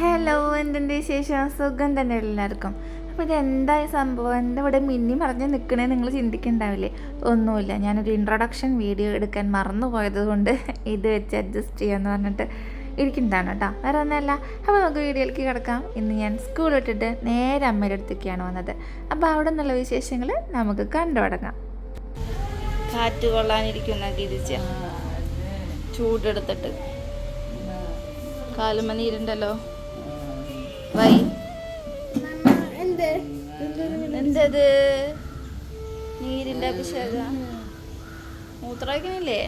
Hello എന്തിന്റെ വിശേഷം? സുഖം തന്നെ എല്ലാവർക്കും. അപ്പോൾ ഇത് എന്തായ സംഭവം? എന്താ ഇവിടെ മിന്നി മറിഞ്ഞ് നിൽക്കണേ നിങ്ങൾ ചിന്തിക്കണ്ടാവില്ലേ? ഒന്നുമില്ല. ഞാനൊരു ഇൻട്രൊഡക്ഷൻ വീഡിയോ എടുക്കാൻ മറന്നു പോയത് കൊണ്ട് ഇത് വെച്ച് അഡ്ജസ്റ്റ് ചെയ്യാന്ന് പറഞ്ഞിട്ട് ഇരിക്കുന്നതാണ് കേട്ടോ. വേറെ ഒന്നുമല്ല. അപ്പോൾ നമുക്ക് വീഡിയോയിലേക്ക് കിടക്കാം. ഇന്ന് ഞാൻ സ്കൂൾ വിട്ടിട്ട് നേരെ അമ്മയുടെ അടുത്തേക്കാണ് വന്നത്. അപ്പോൾ അവിടെ നിന്നുള്ള വിശേഷങ്ങൾ നമുക്ക് കണ്ടു തുടങ്ങാം. കാറ്റ് കൊള്ളാനിരിക്കുന്ന തിരിച്ച് ചൂടെടുത്തിട്ട്. കാലുമ നീരുണ്ടല്ലോ. വൈ എന്തത് നീരിന്റെ അഭിഷേക മൂത്രമൊഴിക്കണില്ലേ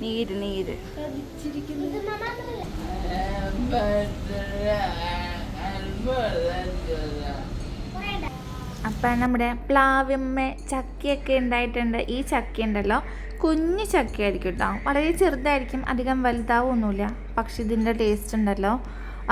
നീര് നീര് അപ്പം നമ്മുടെ പ്ലാവിമ്മ ചക്കയൊക്കെ ഉണ്ടായിട്ടുണ്ട്. ഈ ചക്ക ഉണ്ടല്ലോ. കുഞ്ഞു ചക്കയായിരിക്കും കേട്ടോ വളരെ ചെറുതായിരിക്കും. അധികം വലുതാവൊന്നുമില്ല. പക്ഷെ ഇതിന്റെ ടേസ്റ്റ് ഉണ്ടല്ലോ.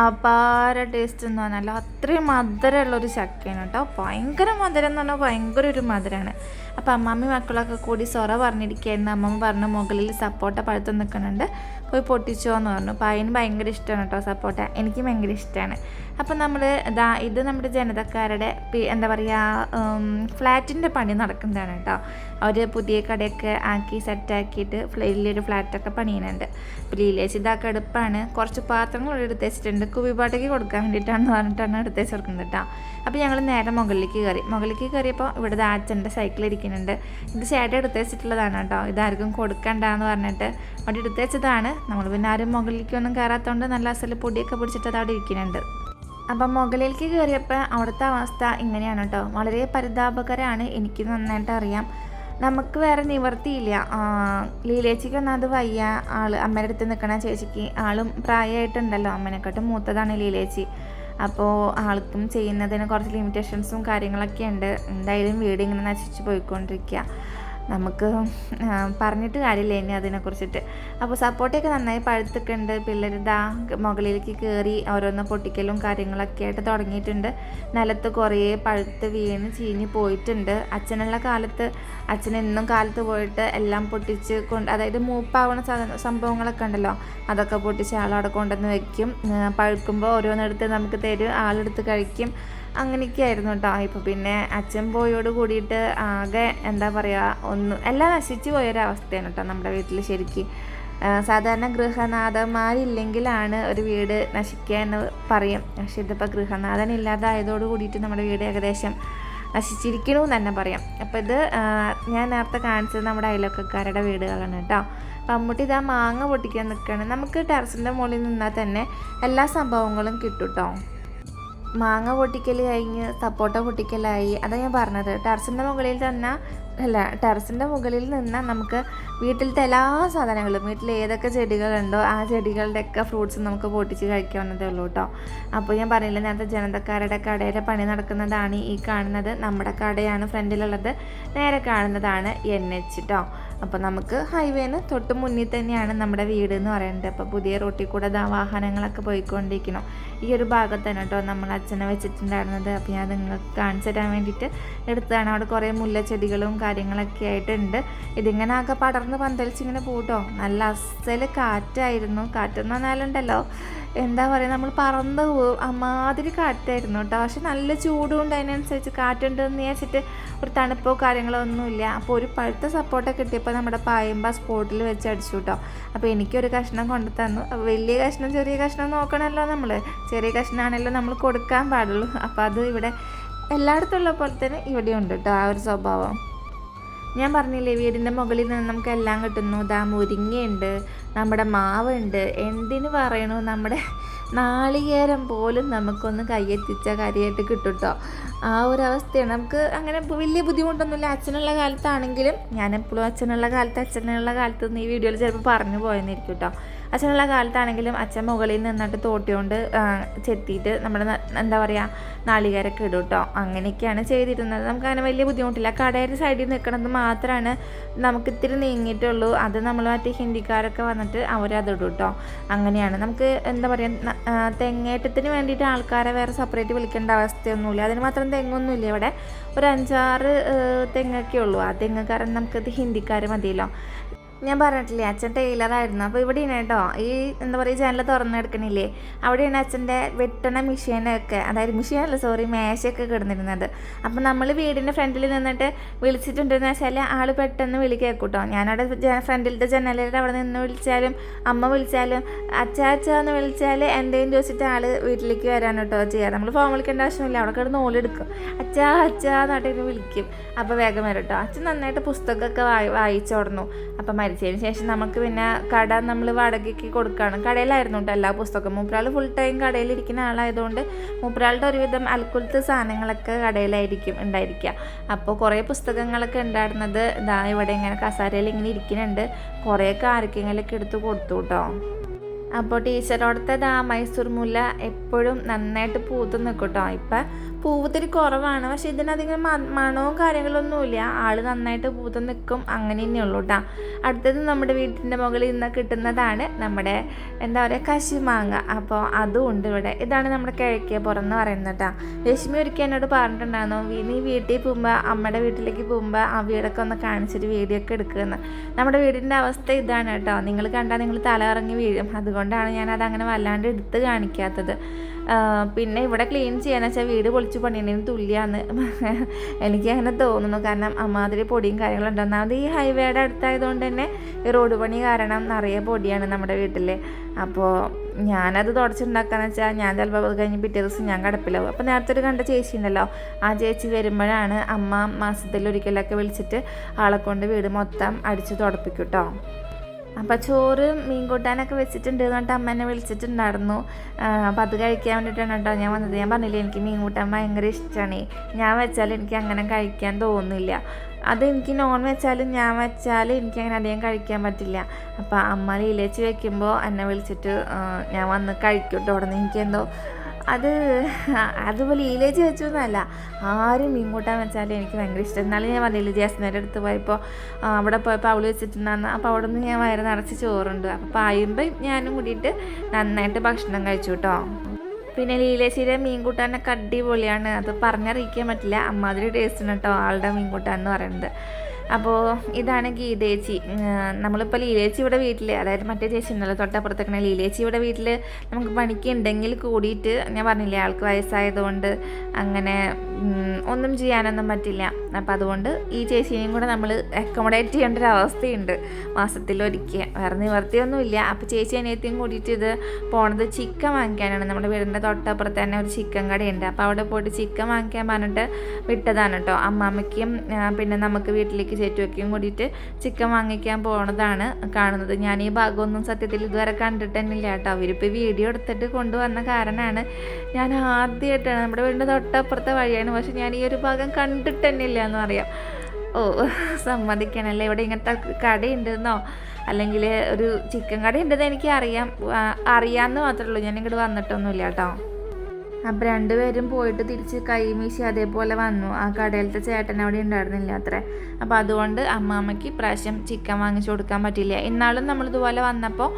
അപാര ടേസ്റ്റ് എന്ന് പറഞ്ഞാലോ അത്രയും മധുരമുള്ളൊരു ചക്കയാണ് കേട്ടോ ഭയങ്കര മധുരം എന്ന് പറഞ്ഞാൽ ഭയങ്കര ഒരു മധുരമാണ്. അപ്പം അമ്മാമ്മി മക്കളൊക്കെ കൂടി സൊറ പറഞ്ഞിരിക്കുകയായിരുന്നു. അമ്മമ്മ പറഞ്ഞു മുകളിൽ സപ്പോർട്ട പഴുത്ത് നിൽക്കുന്നുണ്ട്. പോയി പൊട്ടിച്ചോ എന്ന് പറഞ്ഞു. അപ്പോൾ അതിന് ഭയങ്കര ഇഷ്ടമാണ് കേട്ടോ സപ്പോർട്ട എനിക്ക് ഭയങ്കര ഇഷ്ടമാണ് അപ്പം നമ്മൾ ഇതാ ഇത് നമ്മുടെ ജനതക്കാരുടെ എന്താ പറയുക ഫ്ലാറ്റിന്റെ പണി നടക്കുന്നതാണ് കേട്ടോ അവർ പുതിയ കടയൊക്കെ ആക്കി സെറ്റാക്കിയിട്ട് വലിയൊരു ഫ്ലാറ്റൊക്കെ പണിയുന്നുണ്ട്. അപ്പോൾ ലീലേച്ചി ഇതാക്കി എടുപ്പാണ് കുറച്ച് പാത്രങ്ങൾ എടുത്ത് വെച്ചിട്ടുണ്ട്. കുവിപാട്ടയ്ക്ക് കൊടുക്കാൻ വേണ്ടിയിട്ടാണെന്ന് പറഞ്ഞിട്ടാണ് എടുത്ത് വെച്ച് കൊടുക്കുന്നത് കേട്ടോ അപ്പോൾ ഞങ്ങൾ നേരെ മുകളിലേക്ക് കയറി. മുകളിലേക്ക് കയറിയപ്പോൾ ഇവിടെ ദാ അച്ഛന്റെ സൈക്കിൾ ഇരിക്കുന്നുണ്ട്. ഇത് ചേട്ടൻ എടുത്ത് വെച്ചിട്ടുള്ളതാണ് കേട്ടോ ഇതാർക്കും കൊടുക്കണ്ടെന്ന് പറഞ്ഞിട്ട് അവിടെ എടുത്ത് വെച്ചതാണ്. നമ്മൾ പിന്നെ ആരും മുകളിലേക്കൊന്നും കയറാത്തതുകൊണ്ട് നല്ല അസൽ പൊടിയൊക്കെ പിടിച്ചിട്ട് അത് അവിടെ ഇരിക്കുന്നുണ്ട്. അപ്പം മുകളിലേക്ക് കയറിയപ്പോൾ അവിടുത്തെ അവസ്ഥ ഇങ്ങനെയാണ് കേട്ടോ. വളരെ പരിതാപകരമാണ് എനിക്ക് നന്നായിട്ട് അറിയാം. നമുക്ക് വേറെ നിവർത്തിയില്ല. ലീലേച്ചിക്ക് ലീലേച്ചിക്കൊന്നും അത് വയ്യ. ആൾ അമ്മയുടെ അടുത്ത് നിൽക്കണ ചേച്ചിക്ക് ആളും പ്രായമായിട്ടുണ്ടല്ലോ അമ്മനെക്കാട്ടും മൂത്തതാണ് ലീലേച്ചി. അപ്പോൾ ആൾക്കും ചെയ്യുന്നതിന് കുറച്ച് ലിമിറ്റേഷൻസും കാര്യങ്ങളൊക്കെ ഉണ്ട്. എന്തായാലും വീട് ഇങ്ങനെ നശിച്ചു പോയിക്കൊണ്ടിരിക്കുക നമുക്ക് പറഞ്ഞിട്ട് കാര്യമില്ല ഇനി അതിനെക്കുറിച്ചിട്ട്. അപ്പോൾ സപ്പോർട്ടൊക്കെ നന്നായി പഴുത്തൊക്കെയുണ്ട് പിള്ളേർ ദാ മുകളിലേക്ക് കയറി ഓരോന്ന് പൊട്ടിക്കലും കാര്യങ്ങളൊക്കെ ആയിട്ട് തുടങ്ങിയിട്ടുണ്ട്. നിലത്ത് കുറേ പഴുത്ത് വീണ് ചീഞ്ഞ് പോയിട്ടുണ്ട്. അച്ഛനുള്ള കാലത്ത് അച്ഛൻ എന്നും കാലത്ത് പോയിട്ട് എല്ലാം പൊട്ടിച്ച് കൊണ്ട് അതായത് മൂപ്പാവണ സംഭവങ്ങളൊക്കെ ഉണ്ടല്ലോ. അതൊക്കെ പൊട്ടിച്ച് ആളവിടെ കൊണ്ടുവന്ന് വെക്കും. പഴുക്കുമ്പോൾ ഓരോന്നെടുത്ത് നമുക്ക് തരും. ആളെടുത്ത് കഴിക്കും. അങ്ങനെയൊക്കെ ആയിരുന്നു കേട്ടോ ഇപ്പോൾ പിന്നെ അച്ഛൻ പോയോട് കൂടിയിട്ട് ആകെ എന്താ പറയുക ഒന്ന് എല്ലാം നശിച്ചു പോയൊരവസ്ഥയാണ് കേട്ടോ നമ്മുടെ വീട്ടിൽ ശരിക്കും. സാധാരണ ഗൃഹനാഥന്മാരില്ലെങ്കിലാണ് ഒരു വീട് നശിക്കുക എന്ന് പറയും. പക്ഷെ ഇതിപ്പോൾ ഗൃഹനാഥൻ ഇല്ലാതായതോട് കൂടിയിട്ട് നമ്മുടെ വീട് ഏകദേശം നശിച്ചിരിക്കണു എന്ന് തന്നെ പറയാം. അപ്പോൾ ഇത് ഞാൻ നേരത്തെ കാണിച്ചത് നമ്മുടെ അയലൊക്കക്കാരുടെ വീടുകളാണ് കേട്ടോ. അപ്പം അമ്മൂട്ടി ഇതാ മാങ്ങ പൊട്ടിക്കാൻ നിൽക്കുകയാണ് നമുക്ക് ടെറസിന്റെ മുകളിൽ നിന്നാൽ തന്നെ എല്ലാ സംഭവങ്ങളും കിട്ടും കേട്ടോ മാങ്ങ പൊട്ടിക്കൽ കഴിഞ്ഞ് സപ്പോട്ട പൊട്ടിക്കലായി. അതാണ് ഞാൻ പറഞ്ഞത്. ടെറസിന്റെ മുകളിൽ തന്നെ അല്ല ടെറസിന്റെ മുകളിൽ നിന്ന് നമുക്ക് വീട്ടിലത്തെ എല്ലാ സാധനങ്ങളും വീട്ടിൽ ഏതൊക്കെ ചെടികളുണ്ടോ ആ ചെടികളുടെയൊക്കെ ഫ്രൂട്ട്സ് നമുക്ക് പൊട്ടിച്ച് കഴിക്കാവുന്നതേ ഉള്ളൂ കേട്ടോ അപ്പോൾ ഞാൻ പറഞ്ഞില്ല നേരത്തെ ജനതക്കാരുടെ കടയുടെ പണി നടക്കുന്നതാണ് ഈ കാണുന്നത്. നമ്മുടെ കടയാണ് ഫ്രണ്ടിലുള്ളത്. നേരെ കാണുന്നതാണ് എൻ എച്ച് കേട്ടോ അപ്പോൾ നമുക്ക് ഹൈവേന്ന് തൊട്ട് മുന്നിൽ തന്നെയാണ് നമ്മുടെ വീട് എന്ന് പറയുന്നത്. അപ്പോൾ പുതിയ റോട്ടിൽ കൂടെ ദാ വാഹനങ്ങളൊക്കെ പോയിക്കൊണ്ടിരിക്കണം ഈ ഒരു ഭാഗത്താണ് കേട്ടോ നമ്മൾ അച്ഛനെ വെച്ചിട്ടുണ്ടായിരുന്നത്. അപ്പോൾ ഞാൻ നിങ്ങൾക്ക് കാണിച്ചു തരാൻ വേണ്ടിയിട്ട് എടുത്തതാണ്. അവിടെ കുറേ മുല്ലച്ചെടികളും കാര്യങ്ങളൊക്കെ ആയിട്ടുണ്ട്. ഇതിങ്ങനെ ആകെ പടർന്ന് പന്തലിച്ച് ഇങ്ങനെ പോട്ടോ നല്ല അസൽ കാറ്റായിരുന്നു. കാറ്റെന്ന് പറഞ്ഞാലുണ്ടല്ലോ. എന്താ പറയുക നമ്മൾ പറന്ന് പോകും അമാതിരി കാറ്റായിരുന്നു കേട്ടോ പക്ഷെ നല്ല ചൂടും ഉണ്ട് അതിനനുസരിച്ച് കാറ്റുണ്ടെന്ന് വിചാരിച്ചിട്ട് ഒരു തണുപ്പോ കാര്യങ്ങളോ ഒന്നുമില്ല. അപ്പോൾ ഒരു പഴുത്ത സപ്പോർട്ടൊക്കെ കിട്ടിയപ്പോൾ നമ്മുടെ പായമ്പ സ്പോട്ടിൽ വെച്ച് അടിച്ചു കേട്ടോ അപ്പോൾ എനിക്കൊരു കഷ്ണം കൊണ്ടു തന്നു. വലിയ കഷ്ണം ചെറിയ കഷ്ണം നോക്കണമല്ലോ നമ്മൾ ചെറിയ കഷ്ണമാണല്ലോ നമ്മൾ കൊടുക്കാൻ പാടുള്ളൂ. അപ്പോൾ അത് ഇവിടെ എല്ലായിടത്തും ഉള്ള പോലെ തന്നെ ഇവിടെ ഉണ്ട് കേട്ടോ ആ ഒരു സ്വഭാവം. ഞാൻ പറഞ്ഞില്ലേ വീടിന്റെ മുകളിൽ നിന്ന് നമുക്ക് എല്ലാം കിട്ടുന്നു. ദാ മുരിങ്ങയുണ്ട് നമ്മുടെ മാവുണ്ട്. എന്തിനു പറയണു? നമ്മുടെ നാളികേരം പോലും നമുക്കൊന്ന് കയ്യെത്തിച്ച കാര്യമായിട്ട് കിട്ടുട്ടോ. കേട്ടോ ആ ഒരു അവസ്ഥയാണ്. നമുക്ക് അങ്ങനെ വലിയ ബുദ്ധിമുട്ടൊന്നുമില്ല. അച്ഛനുള്ള കാലത്താണെങ്കിലും ഞാൻ എപ്പോഴും അച്ഛനുള്ള കാലത്ത് അച്ഛനുള്ള കാലത്ത് ഈ വീഡിയോയിൽ ചിലപ്പോൾ പറഞ്ഞു പോയെന്നിരിക്കും കേട്ടോ അച്ഛനുള്ള കാലത്താണെങ്കിലും അച്ഛൻ മുകളിൽ നിന്നിട്ട് തോട്ടിയോണ്ട് ചെത്തിയിട്ട് നമ്മുടെ എന്താ പറയുക നാളികേരൊക്കെ ഇടും കേട്ടോ അങ്ങനെയൊക്കെയാണ് ചെയ്തിരുന്നത്. നമുക്ക് അങ്ങനെ വലിയ ബുദ്ധിമുട്ടില്ല. കടയുടെ സൈഡിൽ നിൽക്കണത് മാത്രമാണ് നമുക്ക് ഇത്തിരി നീങ്ങിയിട്ടുള്ളൂ. അത് നമ്മൾ മറ്റേ ഹിന്ദിക്കാരൊക്കെ വന്നിട്ട് അവരത് ഇടും കേട്ടോ അങ്ങനെയാണ്. നമുക്ക് എന്താ പറയുക തെങ്ങേറ്റത്തിന് വേണ്ടിയിട്ട് ആൾക്കാരെ വേറെ സെപ്പറേറ്റ് വിളിക്കേണ്ട അവസ്ഥയൊന്നുമില്ല. അതിന് മാത്രം തെങ്ങൊന്നുമില്ല. ഇവിടെ ഒരു അഞ്ചാറ് തെങ്ങൊക്കെ ഉള്ളൂ. ആ തെങ്ങ് കാരണം നമുക്കത് ഹിന്ദിക്കാർ മതിയല്ലോ. ഞാൻ പറഞ്ഞിട്ടില്ലേ അച്ഛൻ ടൈലറായിരുന്നു. അപ്പോൾ ഇവിടെയാണ് കേട്ടോ ഈ എന്താ പറയുക ചാനൽ തുറന്നെടുക്കണില്ലേ? അവിടെയാണ് അച്ഛന്റെ വെട്ടണ മെഷീനൊക്കെ അതായത് മെഷീനല്ല സോറി മേശയൊക്കെ കിടന്നിരുന്നത്. അപ്പോൾ നമ്മൾ വീടിന്റെ ഫ്രണ്ടിൽ നിന്നിട്ട് വിളിച്ചിട്ടുണ്ടെന്ന് വെച്ചാൽ ആൾ പെട്ടെന്ന് വിളി കേൾക്കൂട്ടോ ഞാനവിടെ ഫ്രണ്ടിലത്തെ ജനലിൽ അവിടെ നിന്ന് വിളിച്ചാലും അമ്മ വിളിച്ചാലും അച്ഛാ അച്ഛാ എന്ന് വിളിച്ചാൽ എന്തെങ്കിലും ചോദിച്ചിട്ട് ആൾ വീട്ടിലേക്ക് വരാൻ കേട്ടോ ചെയ്യുക നമ്മൾ ഫോൺ വിളിക്കേണ്ട ആവശ്യമില്ല അവിടെ കിടന്ന് ഓലെടുക്കും അച്ഛാ അച്ഛാ എന്നിട്ട് വിളിക്കും. അപ്പോൾ വേഗം വരും കേട്ടോ അച്ഛൻ നന്നായിട്ട് പുസ്തകമൊക്കെ വായി വായിച്ചോടുന്നു. അപ്പം മരിച്ചതിന് ശേഷം നമുക്ക് പിന്നെ കട നമ്മൾ വാടകയ്ക്ക് കൊടുക്കുകയാണ് കടയിലായിരുന്നു കേട്ടോ എല്ലാ പുസ്തകവും. മൂപ്പരാൾ ഫുൾ ടൈം കടയിലിരിക്കുന്ന ആളായതുകൊണ്ട് മൂപ്പരാളുടെ ഒരുവിധം അൽക്കുലത്തെ സാധനങ്ങളൊക്കെ കടയിലായിരിക്കും ഉണ്ടായിരിക്കുക. അപ്പോൾ കുറേ പുസ്തകങ്ങളൊക്കെ ഉണ്ടായിരുന്നത് ഇതാ ഇവിടെ ഇങ്ങനെ കസാരയിൽ ഇങ്ങനെ ഇരിക്കുന്നുണ്ട്. കുറേയൊക്കെ ആർക്കെങ്കിലൊക്കെ എടുത്ത് കൊടുത്തു കേട്ടോ. അപ്പോൾ ടീച്ചറോടത്തത് ദാ മൈസൂർ മുല്ല എപ്പോഴും നന്നായിട്ട് പൂത്ത് നിൽക്കും കേട്ടോ. ഇപ്പം പൂവത്തിരി കുറവാണ്. പക്ഷെ ഇതിനധികം മണവും കാര്യങ്ങളൊന്നുമില്ല. ആൾ നന്നായിട്ട് പൂത്ത് നിൽക്കും അങ്ങനെ തന്നെയുള്ളൂ കേട്ടോ അടുത്തത് നമ്മുടെ വീട്ടിന്റെ മുകളിൽ നിന്ന് കിട്ടുന്നതാണ് നമ്മുടെ എന്താ പറയുക കശിമാങ്ങ. അപ്പോൾ അതും ഉണ്ട് ഇവിടെ. ഇതാണ് നമ്മുടെ കിഴക്കേ എന്ന് പറയുന്നത് കേട്ടോ രശ്മി ഒരിക്കൽ എന്നോട് പറഞ്ഞിട്ടുണ്ടായിരുന്നു "വീ- നീ വീട്ടിൽ പോകുമ്പോൾ അമ്മയുടെ വീട്ടിലേക്ക് പോകുമ്പോൾ ആ വീടൊക്കെ ഒന്ന് കാണിച്ചിട്ട് വീഡിയോ ഒക്കെ എടുക്കുമെന്ന് നമ്മുടെ വീടിന്റെ അവസ്ഥ ഇതാണ് കേട്ടോ നിങ്ങൾ കണ്ടാൽ നിങ്ങൾ തല ഇറങ്ങി വീഴും. അതുകൊണ്ടാണ് ഞാൻ അങ്ങനെ വല്ലാണ്ട് എടുത്ത് കാണിക്കാത്തത്. പിന്നെ ഇവിടെ ക്ലീൻ ചെയ്യാന്ന് വെച്ചാൽ വീട് പൊളിച്ച് പണിയുന്നതിന് തുല്യമാണ് എനിക്ക് അങ്ങനെ തോന്നുന്നു. കാരണം അമ്മാതിരി പൊടിയും കാര്യങ്ങളും ഉണ്ട് ഈ ഹൈവേയുടെ അടുത്തായതുകൊണ്ട് തന്നെ ഈ റോഡ് പണി കാരണം നിറയെ പൊടിയാണ് നമ്മുടെ വീട്ടിൽ അപ്പോൾ ഞാനത് തുടച്ചുണ്ടാക്കാന്ന് വെച്ചാൽ ഞാൻ ചിലപ്പോൾ അത് കഴിഞ്ഞ് പിറ്റേ ദിവസം ഞാൻ കിടപ്പിലാവും. അപ്പോൾ നേരത്തെ ഒരു കണ്ട ചേച്ചി ഉണ്ടല്ലോ. ആ ചേച്ചി വരുമ്പോഴാണ് അമ്മ മാസത്തിൽ ഒരിക്കലൊക്കെ വിളിച്ചിട്ട് ആളെ കൊണ്ട് വീട് മൊത്തം അടിച്ച് തുടപ്പിക്കും കേട്ടോ അപ്പം ചോറ് മീൻ കൂട്ടാനൊക്കെ വെച്ചിട്ടുണ്ട് എന്നിട്ട് അമ്മ എന്നെ വിളിച്ചിട്ടുണ്ടായിരുന്നു. അപ്പം അത് കഴിക്കാൻ വേണ്ടിയിട്ടാണ് കേട്ടോ ഞാൻ വന്നത്. ഞാൻ പറഞ്ഞില്ലേ എനിക്ക് മീൻ കൂട്ടാൻ ഭയങ്കര ഇഷ്ടമാണ് ഞാൻ വെച്ചാൽ എനിക്ക് അങ്ങനെ കഴിക്കാൻ തോന്നുന്നില്ല. അത് എനിക്ക് നോൺ വെച്ചാലും ഞാൻ വെച്ചാൽ എനിക്ക് അങ്ങനെ അധികം കഴിക്കാൻ പറ്റില്ല. അപ്പോൾ അമ്മ ലീലേച്ച് വെക്കുമ്പോൾ എന്നെ വിളിച്ചിട്ട് ഞാൻ വന്ന് കഴിക്കും തുടർന്ന് അവിടെ നിന്ന് എനിക്കെന്തോ അത് അതുപോലെ ലീലേജ് വെച്ചു എന്നല്ല ആരും മീൻ കൂട്ടാൻ വെച്ചാലും എനിക്ക് ഭയങ്കര ഇഷ്ടം. എന്നാലും ഞാൻ പറഞ്ഞില്ല ജാസ്മിന്റെ അടുത്ത് പോയപ്പോൾ അവിടെ പോയപ്പോൾ അവൾ വെച്ചിട്ടുണ്ടായിരുന്നു അപ്പോൾ അവിടെ നിന്ന് ഞാൻ വയറ് നിറച്ച് ചോറുണ്ട്. അപ്പോൾ പായുമ്പോൾ ഞാനും കൂടിയിട്ട് നന്നായിട്ട് ഭക്ഷണം കഴിച്ചു കേട്ടോ പിന്നെ ലീലേശ്ശേരി മീൻകൂട്ടാനൊക്കെ അടിപൊളിയാണ്. അത് പറഞ്ഞറിയിക്കാൻ പറ്റില്ല. അമ്മാതിരി ടേസ്റ്റ് കേട്ടോ ആളുടെ മീൻകൂട്ടാൻ എന്ന് പറയുന്നത്. അപ്പോൾ ഇതാണ് ഗീതേച്ചി. നമ്മളിപ്പോൾ ലീലേച്ചി ഇവിടെ വീട്ടിൽ അതായത് മറ്റേ ചേച്ചി ഉണ്ടല്ലോ തൊട്ടപ്പുറത്തേക്കണ ലീലേച്ചി ഇവിടെ വീട്ടിൽ നമുക്ക് പണിക്ക് ഉണ്ടെങ്കിൽ കൂടിയിട്ട് ഞാൻ പറഞ്ഞില്ലേ ആൾക്ക് വയസ്സായതുകൊണ്ട് അങ്ങനെ ഒന്നും ചെയ്യാനൊന്നും പറ്റില്ല. അപ്പോൾ അതുകൊണ്ട് ഈ ചേച്ചീനെയും കൂടെ നമ്മൾ അക്കോമഡേറ്റ് ചെയ്യേണ്ട ഒരു അവസ്ഥയുണ്ട്. മാസത്തിലൊരിക്കൽ വേറെ നിവർത്തിയൊന്നുമില്ല അപ്പോൾ ചേച്ചി അനിയത്തിയും കൂടിയിട്ട് ഇത് പോണത് ചിക്കൻ വാങ്ങിക്കാനാണ്. നമ്മുടെ വീടിന്റെ തൊട്ടപ്പുറത്ത് തന്നെ ഒരു ചിക്കൻ കടയുണ്ട്. അപ്പോൾ അവിടെ പോയിട്ട് ചിക്കൻ വാങ്ങിക്കാൻ പറഞ്ഞിട്ട് വിട്ടതാണ് കേട്ടോ. അമ്മാമ്മയ്ക്കും പിന്നെ നമുക്ക് വീട്ടിലേക്ക് ചേറ്റുവയ്ക്കും കൂടിയിട്ട് ചിക്കൻ വാങ്ങിക്കാൻ പോണതാണ് കാണുന്നത്. ഞാൻ ഈ ഭാഗമൊന്നും സത്യത്തിൽ ഇതുവരെ കണ്ടിട്ട് തന്നെ ഇല്ല കേട്ടോ. അവരിപ്പോൾ വീഡിയോ എടുത്തിട്ട് കൊണ്ടുവന്ന കാരണമാണ് ഞാൻ ആദ്യമായിട്ടാണ് നമ്മുടെ വീടിന്റെ തൊട്ടപ്പുറത്തെ വഴിയാണ്. പക്ഷെ ഞാൻ ഈ ഒരു ഭാഗം കണ്ടിട്ട് തന്നെ ഇല്ല എന്ന് പറയാം. ഓ സമ്മതിക്കണല്ലേ? ഇവിടെ ഇങ്ങനത്തെ കടയുണ്ടെന്നോ? അല്ലെങ്കിൽ ഒരു ചിക്കൻ കടയുണ്ടെന്ന് എനിക്കറിയാം. അറിയാമെന്ന് മാത്രമേ ഉള്ളൂ. ഞാൻ ഇങ്ങോട്ട് വന്നിട്ടൊന്നുമില്ല കേട്ടോ. അപ്പം രണ്ടുപേരും പോയിട്ട് തിരിച്ച് കൈമീശി അതേപോലെ വന്നു. ആ കടയിലത്തെ ചേട്ടൻ അവിടെ ഉണ്ടായിരുന്നില്ല അത്രേ. അപ്പോൾ അതുകൊണ്ട് അമ്മാമ്മയ്ക്ക് ഇപ്രാവശ്യം ചിക്കൻ വാങ്ങിച്ചു കൊടുക്കാൻ പറ്റില്ല ഇന്നാളും നമ്മളിതുപോലെ വന്നപ്പോൾ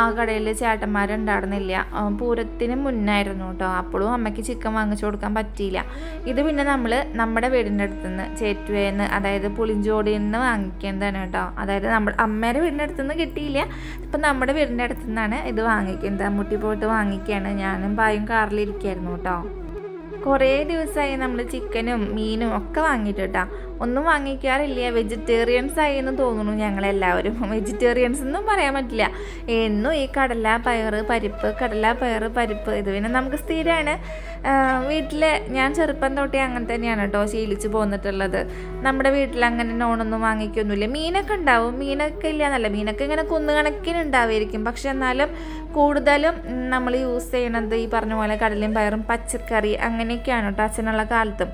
ആ കടയിൽ ചേട്ടന്മാരുണ്ടായിരുന്നില്ല. പൂരത്തിന് മുന്നായിരുന്നു കേട്ടോ അപ്പോഴും അമ്മയ്ക്ക് ചിക്കൻ വാങ്ങിച്ചു കൊടുക്കാൻ പറ്റിയില്ല. ഇത് പിന്നെ നമ്മൾ നമ്മുടെ വീടിന്റെ അടുത്ത് നിന്ന് ചേറ്റുവേന്ന് അതായത് പുളിഞ്ചോടിയിൽ നിന്ന് വാങ്ങിക്കേണ്ടതാണ് കേട്ടോ അതായത് നമ്മൾ അമ്മയുടെ വീടിന്റെ അടുത്ത് നിന്ന് കിട്ടിയില്ല. ഇപ്പം നമ്മുടെ വീടിന്റെ അടുത്ത് നിന്നാണ് ഇത് വാങ്ങിക്കുന്നത്. അമ്മൂട്ടി പോയിട്ട് വാങ്ങിക്കുകയാണ്. ഞാനും പായും കാറിലിരിക്കുകയായിരുന്നു കേട്ടോ. കുറേ ദിവസമായി നമ്മൾ ചിക്കനും മീനും ഒക്കെ വാങ്ങിയിട്ട് ഒന്നും വാങ്ങിക്കാറില്ല. വെജിറ്റേറിയൻസ് ആയി എന്ന് തോന്നുന്നു ഞങ്ങളെല്ലാവരും. വെജിറ്റേറിയൻസ് എന്നും പറയാൻ പറ്റില്ല. എന്നും ഈ കടല പയർ പരിപ്പ് കടല പയർ പരിപ്പ് ഇത് പിന്നെ നമുക്ക് സ്ഥിരമാണ് വീട്ടിൽ ഞാൻ ചെറുപ്പം തൊട്ടേ അങ്ങനെ തന്നെയാണ് കേട്ടോ ശീലിച്ച് പോന്നിട്ടുള്ളത്. നമ്മുടെ വീട്ടിൽ അങ്ങനെ നോണൊന്നും വാങ്ങിക്കൊന്നുമില്ല. മീനൊക്കെ ഉണ്ടാവും. മീനൊക്കെ ഇല്ല എന്നല്ല മീനൊക്കെ ഇങ്ങനെ കുന്നുകണക്കിന് ഉണ്ടാവുമായിരിക്കും പക്ഷെ എന്നാലും കൂടുതലും നമ്മൾ യൂസ് ചെയ്യണത് ഈ പറഞ്ഞ പോലെ കടലയും പയറും പച്ചക്കറി അങ്ങനെയൊക്കെയാണ് കേട്ടോ അച്ഛനുള്ള കാലത്തും.